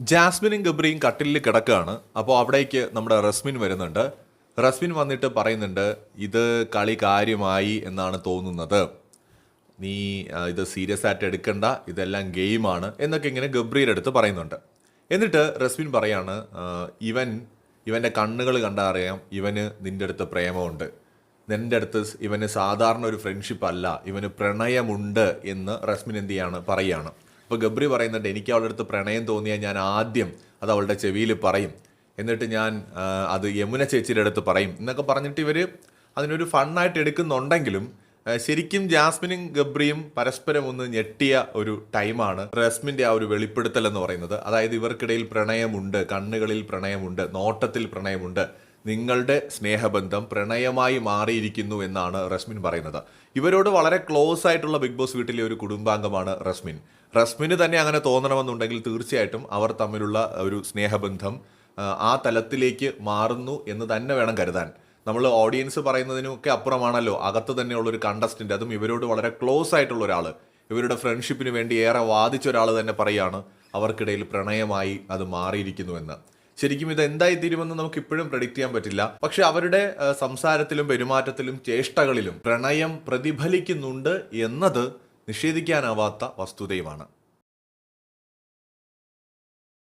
ജാസ്മിനും ഗബ്രിയും കട്ടിലിൽ കിടക്കുകയാണ്. അപ്പോൾ അവിടേക്ക് നമ്മുടെ റസ്മിൻ വരുന്നുണ്ട്. റസ്മിൻ വന്നിട്ട് പറയുന്നുണ്ട് ഇത് കളി കാര്യമായി എന്നാണ് തോന്നുന്നത്. നീ ഇത് സീരിയസ് ആയിട്ട് എടുക്കണ്ട. ഇതെല്ലാം ഗെയിമാണ്. എന്നൊക്കെ ഇങ്ങനെ ഗബ്രിയുടെ അടുത്ത് പറയുന്നുണ്ട്. എന്നിട്ട് റസ്മിൻ പറയാണ് ഇവൻ ഇവന്റെ കണ്ണുകൾ കണ്ടാൽ അറിയാം ഇവന് നിന്റെ അടുത്ത് പ്രേമമുണ്ട്. നിന്റെ അടുത്ത് ഇവന് സാധാരണ ഒരു ഫ്രണ്ട്ഷിപ്പ് അല്ല. ഇവന് പ്രണയമുണ്ട് എന്ന് റസ്മിൻ എന്ത് ചെയ്യാണ്? പറയാണ്. അപ്പോൾ ഗബ്രി പറയുന്നുണ്ട് എനിക്ക് അവളുടെ അടുത്ത് പ്രണയം തോന്നിയാൽ ഞാൻ ആദ്യം അത് അവളുടെ ചെവിയിൽ പറയും. എന്നിട്ട് ഞാൻ അത് യമുന ചേച്ചിയുടെ അടുത്ത് പറയും. എന്നൊക്കെ പറഞ്ഞിട്ട് ഇവർ അതിനൊരു ഫണ്ണായിട്ട് എടുക്കുന്നുണ്ടെങ്കിലും ശരിക്കും ജാസ്മിനും ഗബ്രിയും പരസ്പരം ഒന്ന് ഞെട്ടിയ ഒരു ടൈമാണ് റസ്മിന്റെ ആ ഒരു വെളിപ്പെടുത്തൽ എന്ന് പറയുന്നത്. അതായത് ഇവർക്കിടയിൽ പ്രണയമുണ്ട് കണ്ണുകളിൽ പ്രണയമുണ്ട് നോട്ടത്തിൽ പ്രണയമുണ്ട്. നിങ്ങളുടെ സ്നേഹബന്ധം പ്രണയമായി മാറിയിരിക്കുന്നു എന്നാണ് റസ്മിൻ പറയുന്നത്. ഇവരോട് വളരെ ക്ലോസ് ആയിട്ടുള്ള ബിഗ് ബോസ് വീട്ടിലെ ഒരു കുടുംബാംഗമാണ് റസ്മിൻ. റസ്മിന് തന്നെ അങ്ങനെ തോന്നണമെന്നുണ്ടെങ്കിൽ തീർച്ചയായിട്ടും അവർ തമ്മിലുള്ള ഒരു സ്നേഹബന്ധം ആ, തലത്തിലേക്ക് മാറുന്നു എന്ന് തന്നെ വേണം കരുതാൻ. നമ്മൾ ഓഡിയൻസ് പറയുന്നതിനൊക്കെ അപ്പുറമാണല്ലോ അകത്ത് തന്നെയുള്ള ഒരു കണ്ടസ്റ്റന്റ് അതും ഇവരോട് വളരെ ക്ലോസ് ആയിട്ടുള്ള ഒരാൾ ഇവരുടെ ഫ്രണ്ട്ഷിപ്പിന് വേണ്ടി ഏറെ വാദിച്ച ഒരാൾ തന്നെ പറയാണ് അവർക്കിടയിൽ പ്രണയമായി അത് മാറിയിരിക്കുന്നുവെന്ന് ശരിക്കും ഇത് എന്തായി തീരുമെന്ന് നമുക്ക് ഇപ്പോഴും പ്രഡിക്റ്റ് ചെയ്യാൻ പറ്റില്ല. പക്ഷെ അവരുടെ സംസാരത്തിലും പെരുമാറ്റത്തിലും ചേഷ്ടകളിലും പ്രണയം പ്രതിഫലിക്കുന്നുണ്ട് എന്നത് നിഷേധിക്കാനാവാത്ത വസ്തുതയുമാണ്.